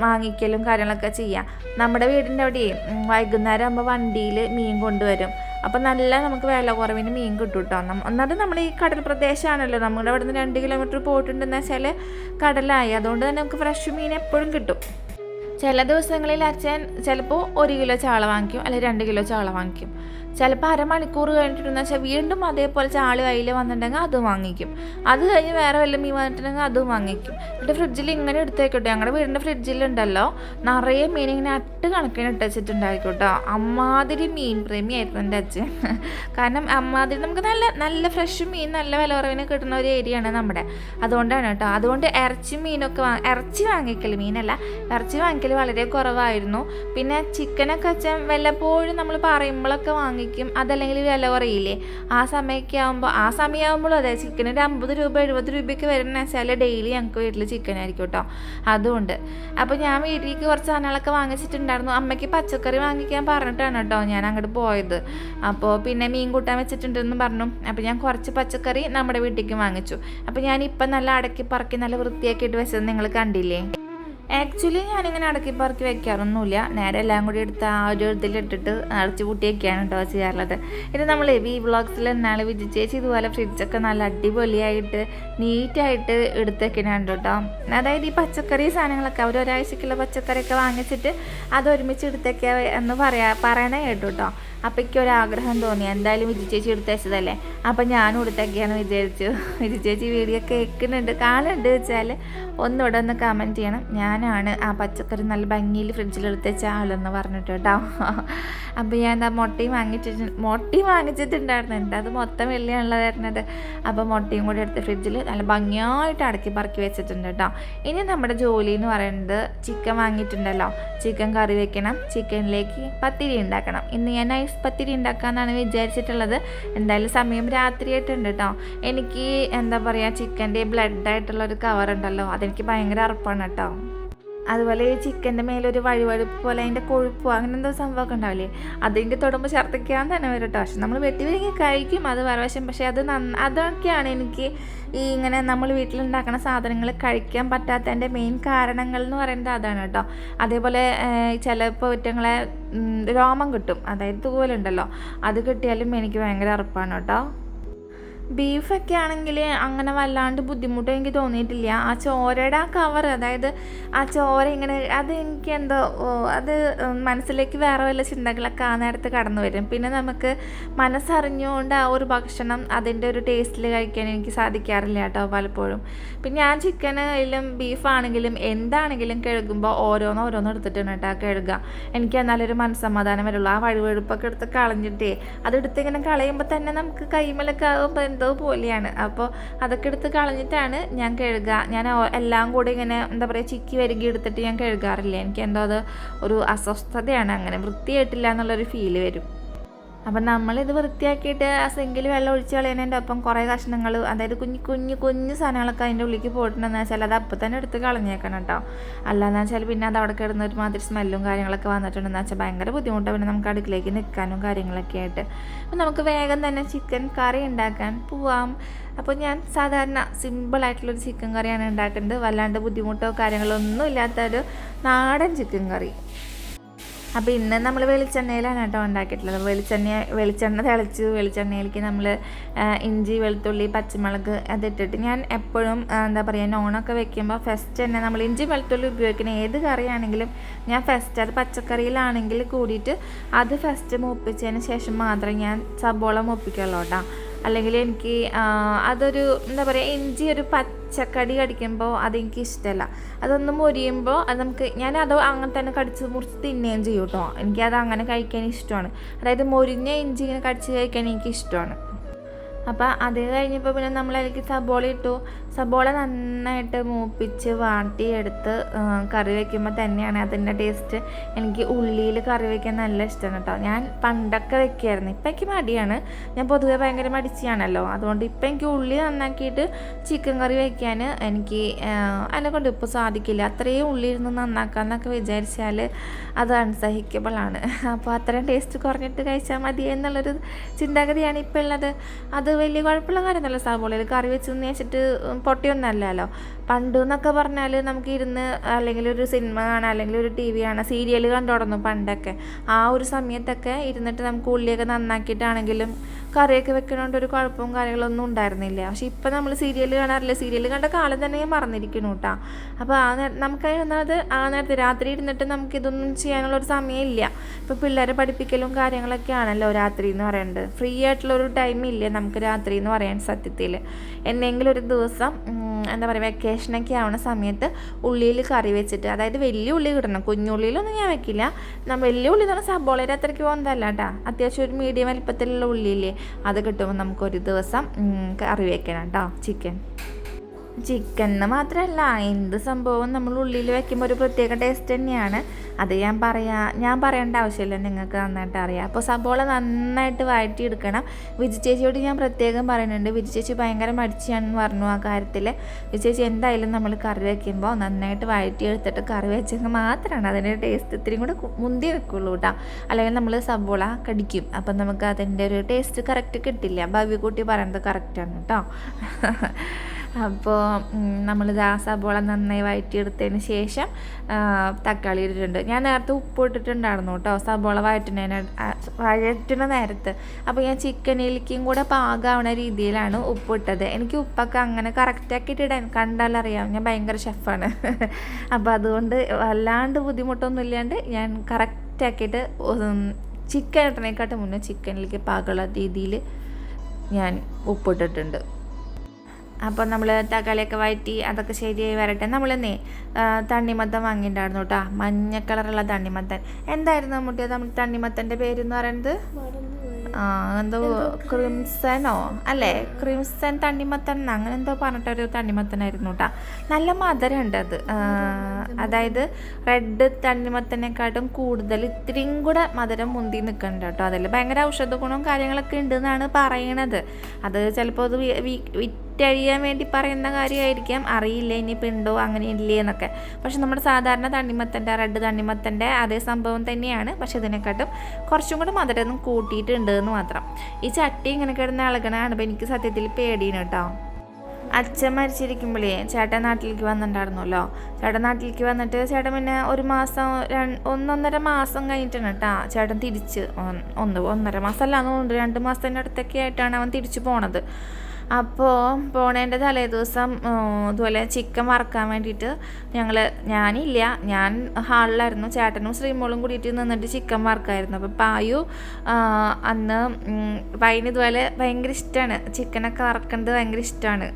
വാങ്ങിക്കലും കാര്യങ്ങളൊക്കെ ചെയ്യാം. നമ്മുടെ വീടിന്റെ അവിടെ വൈകുന്നേരം ആകുമ്പോൾ വണ്ടിയിൽ മീൻ കൊണ്ടുവരും. അപ്പം നല്ല നമുക്ക് വില കുറവിന് മീൻ കിട്ടും കേട്ടോ ഒന്നാമത് നമ്മൾ ഈ കടൽ പ്രദേശമാണല്ലോ നമ്മുടെ അവിടെ നിന്ന് രണ്ട് കിലോമീറ്റർ പോയിട്ടുണ്ടെന്ന് വെച്ചാൽ കടലായി. അതുകൊണ്ട് തന്നെ നമുക്ക് ഫ്രഷ് മീൻ എപ്പോഴും കിട്ടും. ചില ദിവസങ്ങളിൽ അച്ഛൻ ചിലപ്പോൾ ഒരു കിലോ ചാള വാങ്ങിക്കും അല്ലെങ്കിൽ രണ്ട് കിലോ ചാള വാങ്ങിക്കും. ചിലപ്പോൾ അരമണിക്കൂർ കഴിഞ്ഞിട്ടുണ്ടെന്ന് വെച്ചാൽ വീണ്ടും അതേപോലെ ചാൾ കയ്യിൽ വന്നിട്ടുണ്ടെങ്കിൽ അതും വാങ്ങിക്കും. അത് കഴിഞ്ഞ് വേറെ വല്ല മീൻ വന്നിട്ടുണ്ടെങ്കിൽ അതും വാങ്ങിക്കും. എന്നിട്ട് ഫ്രിഡ്ജിൽ ഇങ്ങനെ എടുത്തേക്കട്ടെ. ഞങ്ങളുടെ വീടിന്റെ ഫ്രിഡ്ജിലുണ്ടല്ലോ നിറയെ മീൻ ഇങ്ങനെ അട്ട് കണക്കിന് ഇട്ട് വെച്ചിട്ടുണ്ടായിരിക്കും കേട്ടോ അമ്മാതിരി മീൻ പ്രേമിയായിരുന്നു എന്റെ അച്ഛൻ. കാരണം അമ്മാതിരി നമുക്ക് നല്ല നല്ല ഫ്രഷ് മീൻ നല്ല വില കുറവിന് കിട്ടുന്ന ഒരു ഏരിയ ആണ് നമ്മുടെ. അതുകൊണ്ടാണ് കേട്ടോ. അതുകൊണ്ട് ഇറച്ചി മീനൊക്കെ വാങ്ങി ഇറച്ചി വാങ്ങിക്കൽ മീനല്ല. ഇറച്ചി വാങ്ങിക്കൽ വളരെ കുറവായിരുന്നു. പിന്നെ ചിക്കനൊക്കെ അച്ഛൻ വല്ലപ്പോഴും നമ്മൾ പറയുമ്പോഴൊക്കെ വാങ്ങിക്കും അതല്ലെങ്കിൽ വില കുറയില്ലേ? ആ സമയമൊക്കെ ആകുമ്പോൾ ആ സമയമാകുമ്പോഴും അതെ ചിക്കൻ ഒരു അമ്പത് രൂപ എഴുപത് രൂപയ്ക്ക് വരുന്ന വെച്ചാൽ ഡെയിലി ഞങ്ങൾക്ക് വീട്ടിൽ ചിക്കൻ ആയിരിക്കും കേട്ടോ അതുകൊണ്ട്. അപ്പോൾ ഞാൻ വീട്ടിലേക്ക് കുറച്ച് സാധനങ്ങളൊക്കെ വാങ്ങിച്ചിട്ടുണ്ടായിരുന്നു. അമ്മയ്ക്ക് പച്ചക്കറി വാങ്ങിക്കാൻ പറഞ്ഞിട്ടാണ് കേട്ടോ ഞാൻ അങ്ങോട്ട് പോയത്. അപ്പോൾ പിന്നെ മീൻ കൂട്ടാൻ വെച്ചിട്ടുണ്ടെന്ന് പറഞ്ഞു. അപ്പോൾ ഞാൻ കുറച്ച് പച്ചക്കറി നമ്മുടെ വീട്ടിലേക്ക് വാങ്ങിച്ചു. അപ്പോൾ ഞാൻ ഇപ്പം നല്ല അടക്കി പറക്കി നല്ല വൃത്തിയാക്കിയിട്ട് വെച്ചത് നിങ്ങൾ കണ്ടില്ലേ? ആക്ച്വലി ഞാനിങ്ങനെ അടക്കി പറക്കി വെക്കാറൊന്നുമില്ല. നേരെ എല്ലാം കൂടി എടുത്ത് ആ ഒരു ഇതിലിട്ടിട്ട് അടച്ചു പൂട്ടിയൊക്കെയാണ് കേട്ടോ ചെയ്യാറുള്ളത്. ഇത് നമ്മൾ ഈ വ്ളോഗ്സിൽ എന്നാൾ വിജി ചേച്ചി ഇതുപോലെ ഫ്രിഡ്ജൊക്കെ നല്ല അടിപൊളിയായിട്ട് നീറ്റായിട്ട് എടുത്തേക്കിനാണ് കേട്ടോ അതായത് ഈ പച്ചക്കറി സാധനങ്ങളൊക്കെ അവർ ഒരാഴ്ചക്കുള്ള പച്ചക്കറിയൊക്കെ വാങ്ങിച്ചിട്ട് അത് ഒരുമിച്ച് എടുത്തേക്കുക എന്ന് പറയാ പറയണേ കേട്ടോ കേട്ടോ അപ്പം എനിക്ക് ഒരാഗ്രഹം തോന്നി. എന്തായാലും വിജി ചേച്ചി എടുത്തയച്ചതല്ലേ അപ്പം ഞാനും എടുത്തേക്കാന്ന് വിചാരിച്ചു. വിജി ചേച്ചി വീഡിയോ കേൾക്കുന്നുണ്ട് കാണുന്നുണ്ട് വെച്ചാൽ ഒന്നുകൂടെ ഒന്ന് കമന്റ് ചെയ്യണം. ഞാനാണ് ആ പച്ചക്കറി നല്ല ഭംഗിയിൽ ഫ്രിഡ്ജിൽ എടുത്ത് വെച്ച ആളെന്ന് പറഞ്ഞിട്ട് കേട്ടോ. അപ്പോൾ ഞാൻ എന്താ മുട്ടയും വാങ്ങിച്ചിട്ട് മുട്ടയും വാങ്ങിച്ചിട്ടുണ്ടായിരുന്നു. എന്താ അത് മൊത്തം വെള്ളിയാണല്ലോ വരുന്നത് അപ്പോൾ മുട്ടയും കൂടി എടുത്ത് ഫ്രിഡ്ജിൽ നല്ല ഭംഗിയായിട്ട് അടക്കി പറക്കി വെച്ചിട്ടുണ്ട് കേട്ടോ. ഇനി നമ്മുടെ ജോലി എന്ന് പറയുന്നത് ചിക്കൻ വാങ്ങിയിട്ടുണ്ടല്ലോ. ചിക്കൻ കറി വെക്കണം ചിക്കനിലേക്ക് പത്തിരി ഉണ്ടാക്കണം. ഇന്ന് ഞാൻ ഐസ് പത്തിരി ഉണ്ടാക്കാന്നാണ് വിചാരിച്ചിട്ടുള്ളത്. എന്തായാലും സമയം രാത്രിയായിട്ടുണ്ട് കേട്ടോ എനിക്ക് എന്താ പറയുക ചിക്കന്റെ ബ്ലഡ് ആയിട്ടുള്ള ഒരു കവർ ഉണ്ടല്ലോ അതെനിക്ക് ഭയങ്കര അറപ്പാണ് കേട്ടോ അതുപോലെ ചിക്കന്റെ മേലൊരു വഴുവഴുപ്പ് പോലെ അതിന്റെ കൊഴുപ്പോ അങ്ങനെ എന്തോ സംഭവമൊക്കെ ഉണ്ടാവില്ലേ? അതെനിക്ക് തൊടുമ്പോൾ ഛർദ്ദിക്കാൻ തന്നെ വരും കേട്ടോ. പക്ഷെ നമ്മൾ വെട്ടി വിരിങ്ങി കഴിക്കും അത് വരവശം പക്ഷേ അത് നന്ന അതൊക്കെയാണ് എനിക്ക് ഈ ഇങ്ങനെ നമ്മൾ വീട്ടിലുണ്ടാക്കുന്ന സാധനങ്ങൾ കഴിക്കാൻ പറ്റാത്തതിന്റെ മെയിൻ കാരണങ്ങൾ എന്ന് പറയുന്നത് അതാണ് കേട്ടോ. അതേപോലെ ചിലപ്പോൾ ഒറ്റങ്ങളെ രോമം കിട്ടും. അതായത് തൂവലുണ്ടല്ലോ അത് കിട്ടിയാലും എനിക്ക് ഭയങ്കര അറപ്പാണ് കേട്ടോ. ബീഫൊക്കെ ആണെങ്കിൽ അങ്ങനെ വല്ലാണ്ട് ബുദ്ധിമുട്ട് എനിക്ക് തോന്നിയിട്ടില്ല. ആ ചോരയുടെ ആ കവർ അതായത് ആ ചോര ഇങ്ങനെ അത് എനിക്ക് എന്തോ അത് മനസ്സിലേക്ക് വേറെ വല്ല ചിന്തകളൊക്കെ ആ നേരത്ത് കടന്നു വരും. പിന്നെ നമുക്ക് മനസ്സറിഞ്ഞുകൊണ്ട് ആ ഒരു ഭക്ഷണം അതിന്റെ ഒരു ടേസ്റ്റിൽ കഴിക്കാൻ എനിക്ക് സാധിക്കാറില്ല കേട്ടോ പലപ്പോഴും. പിന്നെ ഞാൻ ചിക്കനായാലും ബീഫാണെങ്കിലും എന്താണെങ്കിലും കഴുകുമ്പോൾ ഓരോന്ന് ഓരോന്ന് എടുത്തിട്ടാണ് കേട്ടോ കഴുകുക. എനിക്ക് എന്നാലൊരു മനസ്സമാധാനം വരുള്ളൂ. ആ വഴുവഴുപ്പൊക്കെ എടുത്ത് കളഞ്ഞിട്ടേ അതെടുത്ത് ഇങ്ങനെ കളയുമ്പോൾ തന്നെ നമുക്ക് കൈമലൊക്കെ എന്തോ പോലെയാണ് അപ്പോൾ അതൊക്കെ എടുത്ത് കളഞ്ഞിട്ടാണ് ഞാൻ കഴുകുക ഞാൻ എല്ലാം കൂടി ഇങ്ങനെ എന്താ പറയുക ചിക്കി വരികി എടുത്തിട്ട് ഞാൻ കഴുകാറില്ല. എനിക്ക് എന്തോ അത് ഒരു അസ്വസ്ഥതയാണ്. അങ്ങനെ വൃത്തിയായിട്ടില്ല എന്നുള്ളൊരു ഫീൽ വരും. അപ്പം നമ്മളിത് വൃത്തിയാക്കിയിട്ട് ആ സിങ്കിൽ വെള്ളം ഒഴിച്ച് കളയുന്നതിന്റെ ഒപ്പം കുറേ കഷ്ണങ്ങൾ അതായത് കുഞ്ഞു കുഞ്ഞു കുഞ്ഞു സാധനങ്ങളൊക്കെ അതിന്റെ ഉള്ളിലേക്ക് പോയിട്ടുണ്ടെന്ന് വെച്ചാൽ അത് അപ്പം തന്നെ എടുത്ത് കളഞ്ഞേക്കണം കേട്ടോ. അല്ലാന്ന് വെച്ചാൽ പിന്നെ അത് അവിടെ കിടന്ന ഒരുമാതിരി സ്മെല്ലും കാര്യങ്ങളൊക്കെ വന്നിട്ടുണ്ടെന്ന് വെച്ചാൽ ഭയങ്കര ബുദ്ധിമുട്ടാണ്. പിന്നെ നമുക്ക് അടുക്കളേക്ക് നിൽക്കാനും കാര്യങ്ങളൊക്കെ ആയിട്ട്. അപ്പം നമുക്ക് വേഗം തന്നെ ചിക്കൻ കറി ഉണ്ടാക്കാൻ പോവാം. അപ്പോൾ ഞാൻ സാധാരണ സിമ്പിളായിട്ടുള്ളൊരു ചിക്കൻ കറിയാണ് ഉണ്ടാക്കുന്നത്. വല്ലാണ്ട് ബുദ്ധിമുട്ടോ കാര്യങ്ങളോ ഒന്നും ഇല്ലാത്തൊരു നാടൻ ചിക്കൻ കറി. അപ്പോൾ ഇന്ന് നമ്മൾ വെളിച്ചെണ്ണയിലാണ് കേട്ടോ ഉണ്ടാക്കിയിട്ടുള്ളത്. വെളിച്ചെണ്ണ വെളിച്ചെണ്ണ തിളച്ച് വെളിച്ചെണ്ണയിലേക്ക് നമ്മൾ ഇഞ്ചി വെളുത്തുള്ളി പച്ചമുളക് അതിട്ടിട്ട് ഞാൻ എപ്പോഴും എന്താ പറയുക നോണൊക്കെ വെക്കുമ്പോൾ ഫസ്റ്റ് തന്നെ നമ്മൾ ഇഞ്ചി വെളുത്തുള്ളി ഉപയോഗിക്കുന്ന ഏത് കറിയാണെങ്കിലും ഞാൻ ഫസ്റ്റ് അത് പച്ചക്കറിയിലാണെങ്കിൽ കൂടിയിട്ട് അത് ഫസ്റ്റ് മൂപ്പിച്ചതിന് ശേഷം മാത്രമേ ഞാൻ സബോള മൂപ്പിക്കുള്ളൂ കേട്ടോ. അല്ലെങ്കിൽ എനിക്ക് അതൊരു എന്താ പറയുക ഇഞ്ചി ഒരു പച്ചക്കടി കടിക്കുമ്പോൾ അതെനിക്ക് ഇഷ്ടമല്ല. അതൊന്ന് മൊരിയുമ്പോൾ അത് നമുക്ക് ഞാൻ അത് അങ്ങനെ തന്നെ കടിച്ച് മുറിച്ച് തിന്നുകയും ചെയ്യും കേട്ടോ. എനിക്കത് അങ്ങനെ കഴിക്കാൻ ഇഷ്ടമാണ്. അതായത് മൊരിഞ്ഞ ഇഞ്ചി ഇങ്ങനെ കടിച്ച് കഴിക്കാൻ എനിക്ക് ഇഷ്ടമാണ്. അപ്പോൾ അത് കഴിഞ്ഞപ്പോൾ പിന്നെ നമ്മളതിലേക്ക് സബോള ഇട്ടു. സബോള നന്നായിട്ട് മൂപ്പിച്ച് വാട്ടിയെടുത്ത് കറി വയ്ക്കുമ്പോൾ തന്നെയാണ് അതിന്റെ ടേസ്റ്റ് എനിക്ക് ഉള്ളിയിൽ കറി വയ്ക്കാൻ നല്ല ഇഷ്ടമാണ് കേട്ടോ. ഞാൻ പണ്ടൊക്കെ വെക്കുമായിരുന്നു ഇപ്പം എനിക്ക് മടിയാണ്. ഞാൻ പൊതുവെ ഭയങ്കര മടിച്ചാണല്ലോ. അതുകൊണ്ട് ഇപ്പം എനിക്ക് ഉള്ളി നന്നാക്കിയിട്ട് ചിക്കൻ കറി വയ്ക്കാൻ എനിക്ക് അതിനെ കൊണ്ട് ഇപ്പോൾ സാധിക്കില്ല. അത്രയും ഉള്ളി ഇരുന്ന് നന്നാക്കാമെന്നൊക്കെ വിചാരിച്ചാൽ അത് അൺസഹിക്കബിൾ ആണ് അപ്പോൾ അത്രയും ടേസ്റ്റ് കുറഞ്ഞിട്ട് കഴിച്ചാൽ മതി എന്നുള്ളൊരു ചിന്താഗതിയാണ് ഇപ്പോൾ ഉള്ളത്. അത് വലിയ കുഴപ്പമുള്ള കാര്യമൊന്നുമല്ല. സബോളയിൽ കറി വെച്ച് നിന്ന് വെച്ചിട്ട് പൊട്ടിയൊന്നല്ലല്ലോ പണ്ട് എന്നൊക്കെ പറഞ്ഞാൽ നമുക്ക് ഇരുന്ന് അല്ലെങ്കിൽ ഒരു സിനിമ കാണാം അല്ലെങ്കിൽ ഒരു ടി വി കാണാം സീരിയൽ കണ്ടു തുടങ്ങും പണ്ടൊക്കെ. ആ ഒരു സമയത്തൊക്കെ ഇരുന്നിട്ട് നമുക്ക് ഉള്ളിയൊക്കെ നന്നാക്കിയിട്ടാണെങ്കിലും കറിയൊക്കെ വെക്കണോണ്ട് ഒരു കുഴപ്പവും കാര്യങ്ങളൊന്നും ഉണ്ടായിരുന്നില്ല. പക്ഷെ ഇപ്പം നമ്മൾ സീരിയൽ കാണാറില്ല? സീരിയൽ കണ്ട കാലം തന്നെ ഞാൻ മറന്നിരിക്കുന്നു കേട്ടോ അപ്പോൾ ആ നമുക്ക് എന്നത് ആ നേരത്തെ രാത്രി ഇരുന്നിട്ട് നമുക്കിതൊന്നും ചെയ്യാനുള്ള ഒരു സമയമില്ല. ഇപ്പോൾ പിള്ളേരെ പഠിപ്പിക്കലും കാര്യങ്ങളൊക്കെ ആണല്ലോ രാത്രി എന്ന് പറയുന്നത് ഫ്രീ ആയിട്ടുള്ള ഒരു ടൈം ഇല്ല നമുക്ക് രാത്രി എന്ന് പറയാൻ സത്യത്തിൽ എന്നെങ്കിലും ഒരു ദിവസം എന്താ പറയുക വെക്കേഷനൊക്കെ ആവുന്ന സമയത്ത് ഉള്ളിയിൽ കറി വെച്ചിട്ട് അതായത് വലിയ ഉള്ളി കിട്ടണം കുഞ്ഞുള്ളിയിലൊന്നും ഞാൻ വെക്കില്ല. വലിയ ഉള്ളി എന്ന് പറഞ്ഞാൽ സബോളയുടെ അത്രയ്ക്ക് പോകുന്നതല്ല കേട്ടോ അത്യാവശ്യം ഒരു മീഡിയം വലിപ്പത്തിലുള്ള ഉള്ളിയില്ലേ. അത് കിട്ടുമ്പോൾ നമുക്കൊരു ദിവസം കറി വയ്ക്കണം കേട്ടോ ചിക്കൻ. ചിക്കൻ എന്ന് മാത്രമല്ല എന്ത് സംഭവം നമ്മൾ ഉള്ളിൽ വെക്കുമ്പോൾ ഒരു പ്രത്യേക ടേസ്റ്റ് തന്നെയാണ്. അത് ഞാൻ പറയാ ഞാൻ പറയേണ്ട ആവശ്യമില്ല നിങ്ങൾക്ക് നന്നായിട്ട് അറിയാം. അപ്പോൾ സബോള നന്നായിട്ട് വഴറ്റിയെടുക്കണം. വിജി ചേച്ചിയോട് ഞാൻ പ്രത്യേകം പറയുന്നുണ്ട് വിജി ചേച്ചി ഭയങ്കര മടിച്ചാണെന്ന് പറഞ്ഞു ആ കാര്യത്തിൽ വിജി ചേച്ചി എന്തായാലും നമ്മൾ കറി വയ്ക്കുമ്പോൾ നന്നായിട്ട് വഴറ്റിയെടുത്തിട്ട് കറി വെച്ചെങ്കിൽ മാത്രമാണ് അതിന്റെ ടേസ്റ്റ് ഇത്തിരി കൂടെ മുന്തി വെക്കുള്ളൂ കേട്ടോ അല്ലെങ്കിൽ നമ്മൾ സബോള കടിക്കും. അപ്പം നമുക്ക് അതിന്റെ ഒരു ടേസ്റ്റ് കറക്റ്റ് കിട്ടില്ല. ഭവ്യക്കുട്ടി പറയുന്നത് കറക്റ്റാണ് കേട്ടോ അപ്പോൾ നമ്മൾ ആ സബോള നന്നായി വഴറ്റിയെടുത്തതിന് ശേഷം തക്കാളി ഇട്ടിട്ടുണ്ട്. ഞാൻ നേരത്തെ ഉപ്പ് ഇട്ടിട്ടുണ്ടായിരുന്നു കേട്ടോ. സബോള വഴറ്റുന്നതിന് വഴറ്റുന്ന നേരത്ത്. അപ്പോൾ ഞാൻ ചിക്കനിലേക്കും കൂടെ പാകാവുന്ന രീതിയിലാണ് ഉപ്പ് ഇട്ടത്. എനിക്ക് ഉപ്പൊക്കെ അങ്ങനെ കറക്റ്റാക്കിയിട്ട് ഇടാൻ കണ്ടാലറിയാം. ഞാൻ ഭയങ്കര ഷെഫാണ് അപ്പോൾ അതുകൊണ്ട് വല്ലാണ്ട് ബുദ്ധിമുട്ടൊന്നും ഇല്ലാണ്ട് ഞാൻ കറക്റ്റാക്കിയിട്ട് ചിക്കൻ ഇട്ടണേക്കാട്ടും മുന്നേ ചിക്കനിലേക്ക് പാകമുള്ള രീതിയിൽ ഞാൻ ഉപ്പിട്ടിട്ടുണ്ട് അപ്പോൾ നമ്മൾ തക്കാളിയൊക്കെ വഴറ്റി അതൊക്കെ ശരിയായി വരട്ടെ. നമ്മൾ നേ തണ്ണിമത്തൻ വാങ്ങിയിട്ടുണ്ടായിരുന്നു കേട്ടോ മഞ്ഞ കളറുള്ള തണ്ണിമത്തൻ. എന്തായിരുന്നു മുട്ടിയ നമ്മൾ തണ്ണിമത്തന്റെ പേരെന്ന് പറയുന്നത്? ആ എന്തോ ക്രിംസനോ? അല്ലേ? ക്രിംസൻ തണ്ണിമത്തൻ അങ്ങനെ എന്തോ പറഞ്ഞിട്ടൊരു തണ്ണിമത്തനായിരുന്നു കേട്ടോ നല്ല മധുരമുണ്ട് അത്. അതായത് റെഡ് തണ്ണിമത്തനെക്കാട്ടും കൂടുതൽ ഇത്രയും കൂടെ മധുരം മുന്തി നിൽക്കുന്നുണ്ട് കേട്ടോ അതിൽ ഭയങ്കര ഔഷധ ഗുണവും കാര്യങ്ങളൊക്കെ ഉണ്ടെന്നാണ് പറയണത്. അത് ചിലപ്പോൾ അത് വിറ്റഴിയാൻ വേണ്ടി പറയുന്ന കാര്യമായിരിക്കാം. അറിയില്ല ഇനിയിപ്പോൾ ഉണ്ടോ അങ്ങനെ ഇല്ലേ എന്നൊക്കെ. പക്ഷെ നമ്മുടെ സാധാരണ തണ്ണിമത്തന്റെ റെഡ് തണ്ണിമത്തന്റെ അതേ സംഭവം തന്നെയാണ്. പക്ഷെ ഇതിനെക്കാട്ടും കുറച്ചും കൂടെ മധുരം കൂട്ടിയിട്ടുണ്ട് എന്ന് മാത്രം. ഈ ചട്ടി ഇങ്ങനെ കിടന്ന് ഇളകണ എനിക്ക് സത്യത്തിൽ പേടിയാണ് കേട്ടോ. അച്ഛൻ മരിച്ചിരിക്കുമ്പോഴേ ചേട്ടൻ നാട്ടിലേക്ക് വന്നിട്ടുണ്ടായിരുന്നല്ലോ. ചേട്ടൻ നാട്ടിലേക്ക് വന്നിട്ട് ചേട്ടൻ പിന്നെ ഒരു മാസം ഒന്നൊന്നര മാസം കഴിഞ്ഞിട്ടാണ് കേട്ടോ ചേട്ടൻ തിരിച്ച് ഒന്ന് ഒന്ന് ഒന്നര മാസം അല്ല തോന്നുന്നു രണ്ട് മാസത്തിന്റെ അടുത്തൊക്കെ ആയിട്ടാണ് അവൻ തിരിച്ചു പോണത്. അപ്പോൾ പോണേന്റെ തലേ ദിവസം ഇതുപോലെ ചിക്കൻ വറക്കാൻ വേണ്ടിയിട്ട് ഞങ്ങൾ ഞാനില്ല ഞാൻ ഹാളിലായിരുന്നു. ചേട്ടനും ശ്രീമോളും കൂടിയിട്ട് നിന്നിട്ട് ചിക്കൻ വറക്കായിരുന്നു. അപ്പോൾ പായു അന്ന് പയ്യന് ഇതുപോലെ ഭയങ്കര ഇഷ്ടമാണ് ചിക്കനൊക്കെ വറക്കുന്നത് ഭയങ്കര ഇഷ്ടമാണ്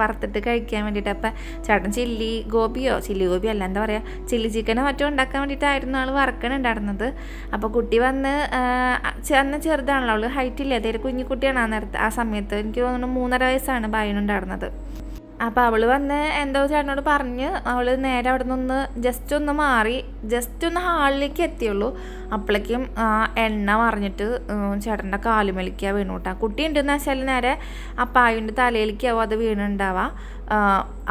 വറുത്തിട്ട് കഴിക്കാൻ വേണ്ടിയിട്ട്. അപ്പം ചേട്ടൻ ചില്ലി ഗോപിയോ? ചില്ലി ഗോപി അല്ല എന്താ പറയുക ചില്ലി ചിക്കനോ മറ്റോ ഉണ്ടാക്കാൻ വേണ്ടിയിട്ടായിരുന്നു ആൾ വറക്കണുണ്ടായിരുന്നത്. അപ്പോൾ കുട്ടി വന്ന് അന്ന് ചെറുതാണല്ലോ അവൾ ഹൈറ്റ് ഇല്ല തീരെ കുഞ്ഞു ആ നേരത്തെ ആ സമയത്ത്. എനിക്ക് തോന്നുന്നു മൂന്നര വയസ്സാണ് ബായിനുണ്ടായിരുന്നത്. അപ്പോൾ അവൾ വന്ന് എന്തോ ചേട്ടനോട് പറഞ്ഞ് അവൾ നേരെ അവിടെ നിന്ന് ജസ്റ്റ് ഒന്ന് മാറി ജസ്റ്റ് ഒന്ന് ഹാളിലേക്ക് എത്തിയുള്ളൂ. അപ്പോഴേക്കും ആ എണ്ണ മറിഞ്ഞിട്ട് ചേട്ടന്റെ കാലുമലിക്കാ വീണു കേട്ടോ കുട്ടി ഉണ്ടെന്ന് വെച്ചാൽ നേരെ ആ പായുന്റെ തലയിലേക്കാവും അത് വീണുണ്ടാവുക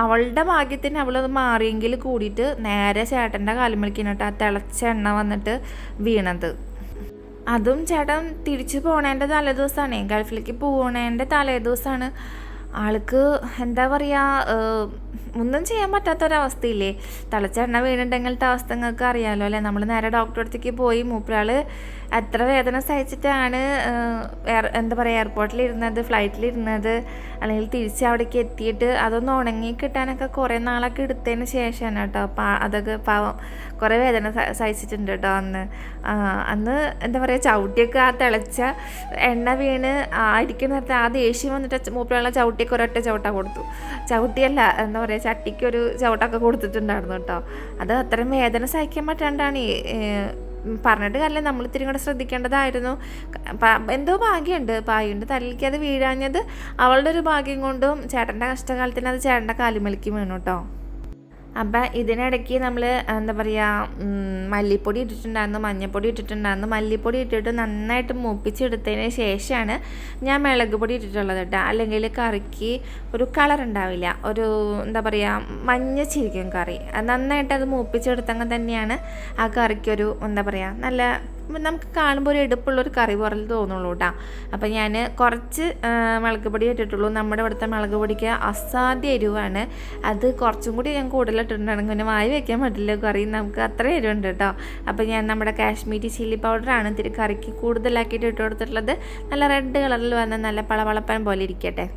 അവളുടെ ഭാഗ്യത്തിന് അവളത് മാറിയെങ്കിൽ കൂടിയിട്ട് നേരെ ചേട്ടന്റെ കാലുമലിക്കാണ് കേട്ടോ ആ തിളച്ച എണ്ണ വന്നിട്ട് വീണത്. അതും ചേട്ടൻ തിരിച്ചു പോണേന്റെ തലേദിവസമാണ് ഗൾഫിലേക്ക് പോകണേന്റെ തലേദിവസമാണ് ആൾക്ക് എന്താ പറയുക ഒന്നും ചെയ്യാൻ പറ്റാത്തൊരവസ്ഥയില്ലേ? തളച്ചെണ്ണ വീണിട്ടുണ്ടെങ്കിലത്തെ അവസ്ഥ നിങ്ങൾക്ക് അറിയാമല്ലോ അല്ലേ? നമ്മൾ നേരെ ഡോക്ടറെ അടുത്തേക്ക് പോയി മൂപ്പരാൾ എത്ര വേദന സഹിച്ചിട്ടാണ് എന്താ പറയുക എയർപോർട്ടിലിരുന്നത് ഫ്ലൈറ്റിലിരുന്നത് അല്ലെങ്കിൽ തിരിച്ച് അവിടേക്ക് എത്തിയിട്ട് അതൊന്ന് ഉണങ്ങി കിട്ടാനൊക്കെ കുറേ നാളൊക്കെ എടുത്തതിന് ശേഷമാണ് കേട്ടോ. അപ്പം അതൊക്കെ പാവം കുറേ വേദന സഹിച്ചിട്ടുണ്ട് കേട്ടോ അന്ന്. അന്ന് എന്താ പറയുക ചവിട്ടിയൊക്കെ ആ തിളച്ച എണ്ണ വീണ് ആ ഇരിക്കുന്ന നേരത്തെ ആ ദേഷ്യം വന്നിട്ട് മൂപ്പിലുള്ള ചവിട്ടിയൊക്കെ ഒരൊറ്റ ചവിട്ട കൊടുത്തു. ചവിട്ടിയല്ല എന്താ പറയുക ചട്ടിക്കൊരു ചവിട്ടൊക്കെ കൊടുത്തിട്ടുണ്ടായിരുന്നു കേട്ടോ. അത് അത്രയും വേദന സഹിക്കാൻ പറ്റാണ്ടാണ്. പറഞ്ഞിട്ട് കാര്യം നമ്മൾ ഇത്തിരി കൂടെ ശ്രദ്ധിക്കേണ്ടതായിരുന്നു. എന്തോ ഭാഗ്യമുണ്ട്. പായുണ്ട് തലയിലേക്ക് അത് വീഴാഞ്ഞത് അവളുടെ ഒരു ഭാഗ്യം കൊണ്ടും ചേട്ടന്റെ കഷ്ടകാലത്തിന് അത് ചേട്ടന്റെ കാലുമലിക്ക് വീണു കേട്ടോ. അപ്പം ഇതിനിടയ്ക്ക് നമ്മൾ എന്താ പറയുക മല്ലിപ്പൊടി ഇട്ടിട്ടുണ്ടായിരുന്നു മഞ്ഞൾപ്പൊടി ഇട്ടിട്ടുണ്ടായിരുന്നു. മല്ലിപ്പൊടി ഇട്ടിട്ട് നന്നായിട്ട് മൂപ്പിച്ചെടുത്തതിന് ശേഷമാണ് ഞാൻ മുളക് പൊടി ഇട്ടിട്ടുള്ളത് കേട്ടോ. അല്ലെങ്കിൽ കറിക്ക് ഒരു കളർ ഉണ്ടാവില്ല. ഒരു എന്താ പറയുക മഞ്ഞച്ചിരിക്കും കറി. നന്നായിട്ട് അത് മൂപ്പിച്ചെടുത്തെങ്കിൽ തന്നെയാണ് ആ കറിക്കൊരു എന്താ പറയുക നല്ല നമുക്ക് കാണുമ്പോൾ ഒരു എടുപ്പുള്ളൊരു കറി പോലെ തോന്നുള്ളൂ കേട്ടോ അപ്പോൾ ഞാൻ കുറച്ച് മുളക് പൊടി ഇട്ടിട്ടുള്ളൂ. നമ്മുടെ ഇവിടുത്തെ മുളക് പൊടിക്ക് അസാധ്യ എരിവാണ്. അത് കുറച്ചും കൂടി ഞാൻ കൂടുതലിട്ടിട്ടുണ്ടെങ്കിൽ പിന്നെ വായി വയ്ക്കാൻ പറ്റില്ല കറി. നമുക്ക് അത്ര എരിവുണ്ട് കേട്ടോ അപ്പോൾ ഞാൻ നമ്മുടെ കാശ്മീരി ചില്ലി പൗഡറാണ് ഇത്തിരി കറിക്ക് കൂടുതലാക്കിയിട്ട് ഇട്ട് കൊടുത്തിട്ടുള്ളത്. നല്ല റെഡ് കളറിൽ വന്ന് നല്ല പളവളപ്പൻ പോലെ ഇരിക്കട്ടെ.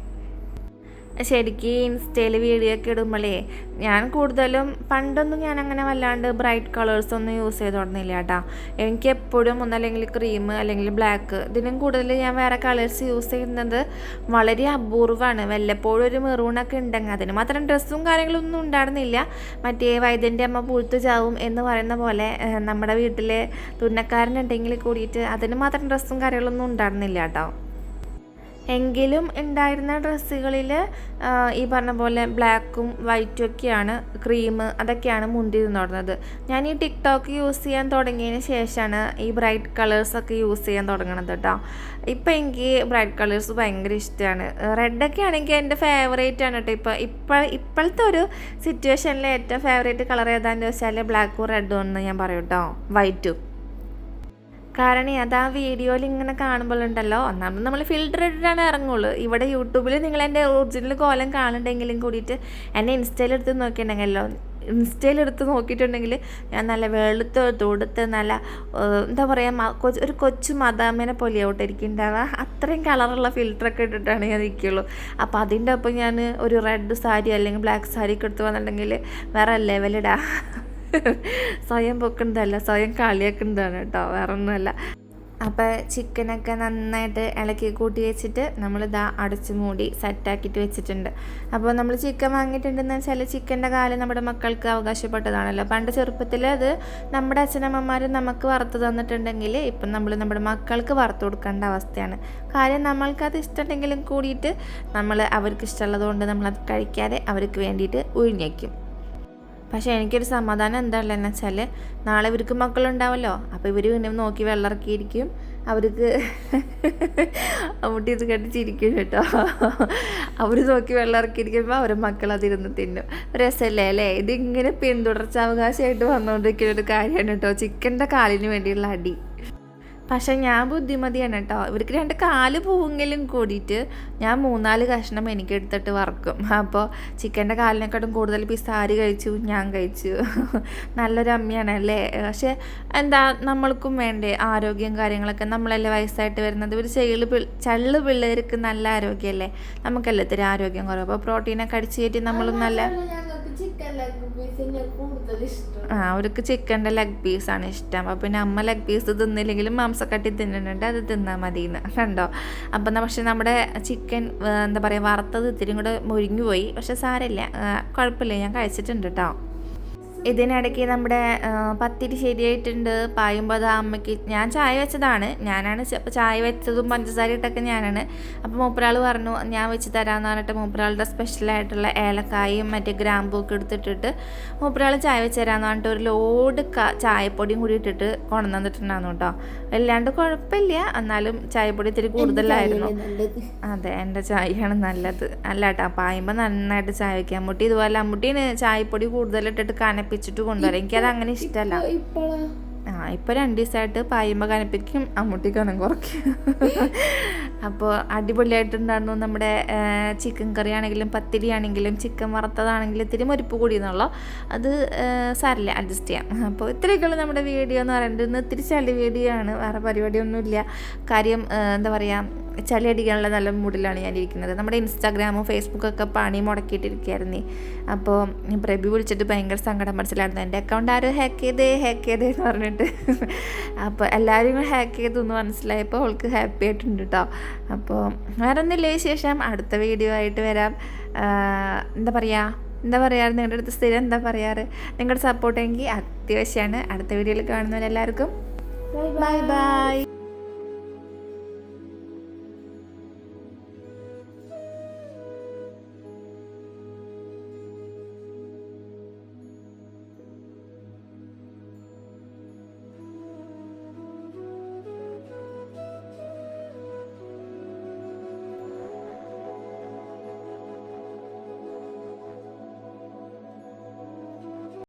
ശരിക്കും ഇൻസ്റ്റയിൽ വീഡിയോ ഒക്കെ ഇടുമ്പോഴേ ഞാൻ കൂടുതലും പണ്ടൊന്നും ഞാൻ അങ്ങനെ വല്ലാണ്ട് ബ്രൈറ്റ് കളേഴ്സ് ഒന്നും യൂസ് ചെയ്ത് തുടങ്ങില്ല കേട്ടോ എനിക്ക് എപ്പോഴും ഒന്നല്ലെങ്കിൽ ക്രീം അല്ലെങ്കിൽ ബ്ലാക്ക് ഇതിനും കൂടുതൽ ഞാൻ വേറെ കളേഴ്സ് യൂസ് ചെയ്യുന്നത് വളരെ അപൂർവമാണ് വല്ലപ്പോഴും ഒരു മെറൂണൊക്കെ ഉണ്ടെങ്കിൽ അതിന് മാത്രം ഡ്രസ്സും കാര്യങ്ങളൊന്നും ഉണ്ടായിരുന്നില്ല. മറ്റേ വൈദ്യന്റെ അമ്മ പുഴുത്തു ചാവും എന്ന് പറയുന്ന പോലെ നമ്മുടെ വീട്ടിലെ തുന്നക്കാരനുണ്ടെങ്കിൽ കൂടിയിട്ട് അതിന് മാത്രം ഡ്രസ്സും കാര്യങ്ങളൊന്നും ഉണ്ടായിരുന്നില്ല കേട്ടോ എങ്കിലും ഉണ്ടായിരുന്ന ഡ്രസ്സുകളിൽ ഈ പറഞ്ഞ പോലെ ബ്ലാക്കും വൈറ്റും ഒക്കെയാണ് ക്രീം അതൊക്കെയാണ് മുന്തി നിന്നിരുന്നത് ഞാൻ ഈ ടിക്ടോക്ക് യൂസ് ചെയ്യാൻ തുടങ്ങിയതിന് ശേഷമാണ് ഈ ബ്രൈറ്റ് കളേഴ്സൊക്കെ യൂസ് ചെയ്യാൻ തുടങ്ങണത് കേട്ടോ ഇപ്പം എനിക്ക് ബ്രൈറ്റ് കളേഴ്സ് ഭയങ്കര ഇഷ്ടമാണ്. റെഡൊക്കെ ആണെങ്കിൽ എന്റെ ഫേവറേറ്റ് ആണ് കേട്ടോ ഇപ്പോൾ ഇപ്പോൾ ഇപ്പോഴത്തെ ഒരു സിറ്റുവേഷനിലെ ഏറ്റവും ഫേവറേറ്റ് കളർ ഏതാണെന്ന് ചോദിച്ചാൽ ബ്ലാക്കും റെഡും എന്ന് ഞാൻ പറയും കേട്ടോ വൈറ്റും കാരണം അത് ആ വീഡിയോയിൽ ഇങ്ങനെ കാണുമ്പോഴുണ്ടല്ലോ ഒന്നാമത് നമ്മൾ ഫിൽട്ടർ ഇട്ടിട്ടാണ് ഇറങ്ങുള്ളൂ. ഇവിടെ യൂട്യൂബിൽ നിങ്ങൾ എന്റെ ഒറിജിനൽ കോലം കാണുന്നുണ്ടെങ്കിലും കൂടിയിട്ട് എന്നെ ഇൻസ്റ്റയിൽ എടുത്ത് നോക്കിയിട്ടുണ്ടെങ്കിലോ ഇൻസ്റ്റയിൽ എടുത്ത് നോക്കിയിട്ടുണ്ടെങ്കിൽ ഞാൻ നല്ല വെളുത്ത് തൊടുത്ത് നല്ല എന്താ പറയുക ഒരു കൊച്ചു മദാമേനെ എനിക്ക് ഉണ്ടാവുക അത്രയും കളറുള്ള ഫിൽറ്ററൊക്കെ ഇട്ടിട്ടാണ് ഞാൻ നിൽക്കുള്ളൂ അപ്പോൾ അതിന്റെ ഒപ്പം ഞാൻ ഒരു റെഡ് സാരി അല്ലെങ്കിൽ ബ്ലാക്ക് സാരി ഒക്കെ എടുത്ത് വന്നിട്ടുണ്ടെങ്കിൽ വേറെ ലെവലിടാ സ്വയം പൊക്കുന്നതല്ല സ്വയം കളിയാക്കുന്നതാണ് കേട്ടോ വേറെ ഒന്നുമല്ല അപ്പോൾ ചിക്കനൊക്കെ നന്നായിട്ട് ഇളക്കി കൂട്ടി വെച്ചിട്ട് നമ്മൾ ഇതാ അടച്ച് മൂടി സെറ്റാക്കിയിട്ട് വെച്ചിട്ടുണ്ട്. അപ്പോൾ നമ്മൾ ചിക്കൻ വാങ്ങിയിട്ടുണ്ടെന്ന് വെച്ചാൽ ചിക്കന്റെ കാലം നമ്മുടെ മക്കൾക്ക് അവകാശപ്പെട്ടതാണല്ലോ. പണ്ട് ചെറുപ്പത്തിൽ അത് നമ്മുടെ അച്ഛനമ്മമാർ നമുക്ക് വറുത്ത് തന്നിട്ടുണ്ടെങ്കിൽ ഇപ്പം നമ്മൾ നമ്മുടെ മക്കൾക്ക് വറുത്ത് കൊടുക്കേണ്ട അവസ്ഥയാണ്. കാര്യം നമ്മൾക്കത് ഇഷ്ടമുണ്ടെങ്കിലും കൂടിയിട്ട് നമ്മൾ അവർക്ക് ഇഷ്ടമുള്ളത് കൊണ്ട് നമ്മളത് കഴിക്കാതെ അവർക്ക് വേണ്ടിയിട്ട് ഉഴിഞ്ഞേക്കും പക്ഷേ എനിക്കൊരു സമാധാനം എന്താ എന്ന് വെച്ചാൽ നാളെ ഇവർക്ക് മക്കളുണ്ടാവല്ലോ. അപ്പോൾ ഇവർ പിന്നെ നോക്കി വെള്ളറക്കിയിരിക്കും. അവർക്ക് അമ്മൂട്ടി ഇത് കേട്ട് ചിരിക്കും കേട്ടോ. അവർ നോക്കി വെള്ളറക്കിയിരിക്കുമ്പോൾ അവരെ മക്കൾ അതിരുന്ന് തിന്നും. രസമല്ലേ അല്ലേ? ഇതിങ്ങനെ പിന്തുടർച്ചാവകാശമായിട്ട് വന്നുകൊണ്ടിരിക്കുന്ന ഒരു കാര്യമാണ് കേട്ടോ. ചിക്കന്റെ കാലിന് വേണ്ടിയുള്ള അടി. പക്ഷെ ഞാൻ ബുദ്ധിമതിയാണ് കേട്ടോ. ഇവർക്ക് രണ്ട് കാൽ പോവെങ്കിലും കൂടിയിട്ട് ഞാൻ മൂന്നാൽ കഷ്ണം എനിക്ക് എടുത്തിട്ട് വറക്കും. അപ്പോൾ ചിക്കന്റെ കാലിനെക്കാട്ടും കൂടുതൽ പിസാരി കഴിച്ചു ഞാൻ കഴിച്ചു. നല്ലൊരു അമ്മയാണ് അല്ലേ? പക്ഷെ എന്താ നമ്മൾക്കും വേണ്ടേ? ആരോഗ്യം കാര്യങ്ങളൊക്കെ നമ്മളല്ലേ വയസ്സായിട്ട് വരുന്നത്. ഒരു ചെള്ളു പി ചള്ളു പിള്ളേർക്ക് നല്ല ആരോഗ്യമല്ലേ? നമുക്കല്ലേ ഇത്തിരി ആരോഗ്യം കുറവ്. അപ്പോൾ പ്രോട്ടീനൊക്കെ അടിച്ച് കയറ്റി നമ്മളും നല്ല ആ അവർക്ക് ചിക്കന്റെ ലെഗ് പീസാണ് ഇഷ്ടം. അപ്പോൾ പിന്നെ അമ്മ ലെഗ് പീസ് തിന്നില്ലെങ്കിലും മാംസക്കട്ടി തിന്നുന്നുണ്ട് അത് തിന്നാൽ മതി എന്ന് കണ്ടോ? അപ്പം പക്ഷെ നമ്മുടെ ചിക്കൻ എന്താ പറയുക വറുത്തത് ഇത്തിരി കൂടെ മുരിഞ്ഞു പോയി പക്ഷെ സാരമില്ല. കുഴപ്പമില്ല. ഞാൻ കഴിച്ചിട്ടുണ്ട് കേട്ടോ ഇതിനിടയ്ക്ക് നമ്മുടെ പത്തിരി ശരിയായിട്ടുണ്ട്. പായുമ്പോൾ അമ്മയ്ക്ക് ഞാൻ ചായ വെച്ചതാണ്. ഞാനാണ് അപ്പോൾ ചായ വെച്ചതും പഞ്ചസാര ഇട്ടൊക്കെ ഞാനാണ്. അപ്പോൾ മൂപ്പരാൾ പറഞ്ഞു ഞാൻ വെച്ച് തരാമെന്ന് പറഞ്ഞിട്ട് മൂപ്പരാളുടെ സ്പെഷ്യലായിട്ടുള്ള ഏലക്കായും മറ്റേ ഗ്രാമ്പും ഒക്കെ എടുത്തിട്ടിട്ട് മൂപ്പരാൾ ചായ വെച്ച് തരാമെന്ന് പറഞ്ഞിട്ട് ഒരു ലോഡ് ചായപ്പൊടിയും കൂടി ഇട്ടിട്ട് കൊണ്ടുവന്നിട്ടുണ്ടായിരുന്നു കേട്ടോ. അല്ലാണ്ട് കുഴപ്പമില്ല. എന്നാലും ചായപ്പൊടി ഇത്തിരി കൂടുതലായിരുന്നു. അതെ എന്റെ ചായയാണ് നല്ലത്. അല്ല കേട്ടോ പായുമ്പോൾ നന്നായിട്ട് ചായ വയ്ക്കാം അമ്മൂട്ടി ഇതുപോലെ അമ്മൂട്ടീന് ചായപ്പൊടി കൂടുതലിട്ടിട്ട് കനപ്പിച്ചിട്ട് കൊണ്ടുവരാം. എനിക്കത് അങ്ങനെ ഇഷ്ടമല്ല ആ ഇപ്പോൾ രണ്ട് ദിവസമായിട്ട് പായുമ്പോൾ കനപ്പിക്കും അമ്മൂട്ടി കനം കുറയ്ക്കും. അപ്പോൾ അടിപൊളിയായിട്ടുണ്ടായിരുന്നു നമ്മുടെ ചിക്കൻ കറി ആണെങ്കിലും പത്തിരി ആണെങ്കിലും ചിക്കൻ വറുത്തതാണെങ്കിലും ഇത്തിരി മുരിപ്പ് കൂടിയെന്നുള്ളൂ. അത് സാരില്ല അഡ്ജസ്റ്റ് ചെയ്യാം. അപ്പോൾ ഇത്രയൊക്കെയുള്ള നമ്മുടെ വീഡിയോ എന്ന് പറയുന്നത്. ഇന്ന് ഇത്തിരി ചളി വീഡിയോ ആണ്. വേറെ പരിപാടിയൊന്നുമില്ല. കാര്യം എന്താ പറയുക ചളി അടിക്കാനുള്ള നല്ല മൂഡിലാണ് ഞാൻ ഇരിക്കുന്നത് നമ്മുടെ ഇൻസ്റ്റാഗ്രാമും ഫേസ്ബുക്കൊക്കെ പണി മുടക്കിയിട്ടിരിക്കുകയായിരുന്നേ. അപ്പോൾ പ്രഭി വിളിച്ചിട്ട് ഭയങ്കര സങ്കടം മനസ്സിലായിരുന്നു. എന്റെ അക്കൗണ്ട് ആരും ഹാക്ക് ചെയ്തേ ഹാക്ക് ചെയ്തേ എന്ന് പറഞ്ഞിട്ട്. അപ്പോൾ എല്ലാവരും ഹാക്ക് ചെയ്തു എന്ന് മനസ്സിലായപ്പോൾ അവൾക്ക് ഹാപ്പി ആയിട്ടുണ്ട് കേട്ടോ അപ്പോൾ വേറെ ഒന്നുമില്ല ശേഷം അടുത്ത വീഡിയോ ആയിട്ട് വരാം. എന്താ പറയുക എന്താ പറയാറ് നിങ്ങളുടെ അടുത്ത് സ്ഥിരം എന്താ പറയാറ്? നിങ്ങളുടെ സപ്പോർട്ട് സപ്പോർട്ടെങ്കിൽ അത്യാവശ്യമാണ് അടുത്ത വീഡിയോയിൽ കാണുന്നവരെല്ലാവർക്കും ബൈ ബൈ